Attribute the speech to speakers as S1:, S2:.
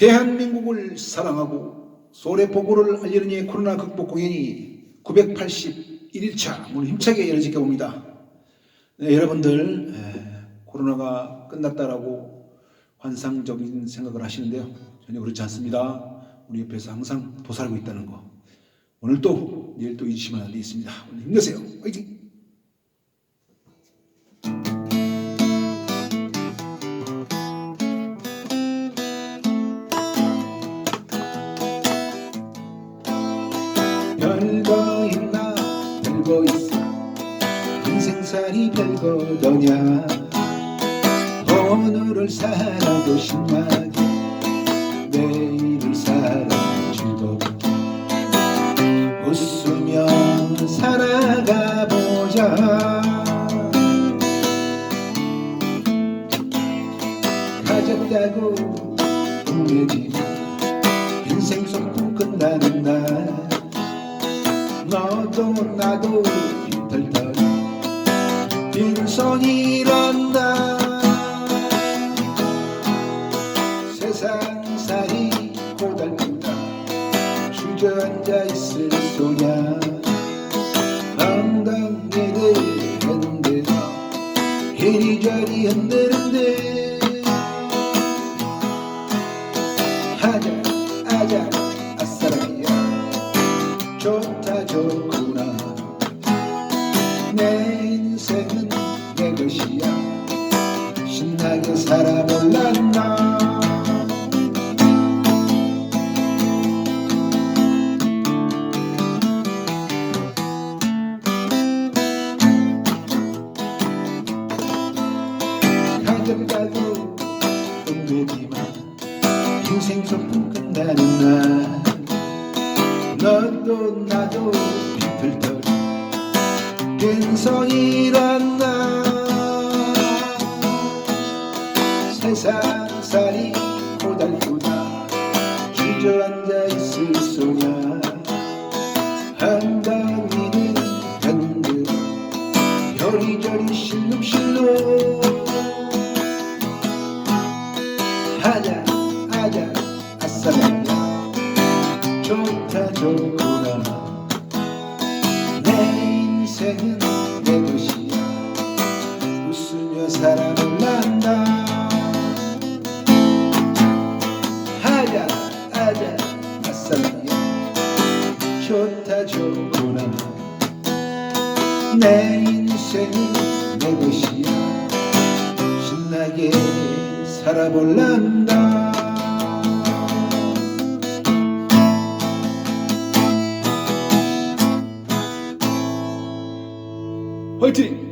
S1: 대한민국을 사랑하고 소래포고를 알리는 이 코로나 극복 공연이 981일차 문을 힘차게 열어질까 봅니다. 네, 여러분들 에, 코로나가 끝났다라고 환상적인 생각을 하시는데요. 전혀 그렇지 않습니다. 우리 옆에서 항상 도살고 있다는 거. 오늘 또 내일 또 잊으시면 안 되겠습니다. 오늘 힘내세요. 화이팅! 별거 있어. 인생살이 별거더냐? 오늘을 살아도 신나게 내일을 즐겁게 웃으며 살아가 보자. 가졌다고 힘내지 인생 속도 끝나는 날 너도 나도 빈털털 빈손이란 나 세상살이 고달프다. 주저앉아 있을 소냐. 엉덩이를 흔들어 이리저리 흔드는데 하자 하자 좋구나. 내 인생은 내 것이야. 신나게 살아볼란다 가져가도 돈 되지만 인생 소풍 끝나는 날 너도 나도 비틀털 빈손이란 나 세상살이 고달프다 주저앉아 있을 소냐 한강이는 흔들어 여리저리 실룩실룩 하자 하자 아싸 좋구나 내 인생은 내 것이야. 웃으며 살아볼란다 하자 하자 아싸라야. 좋다 좋구나. 내 인생은 내 것이야. 신나게 살아볼란다 화이팅!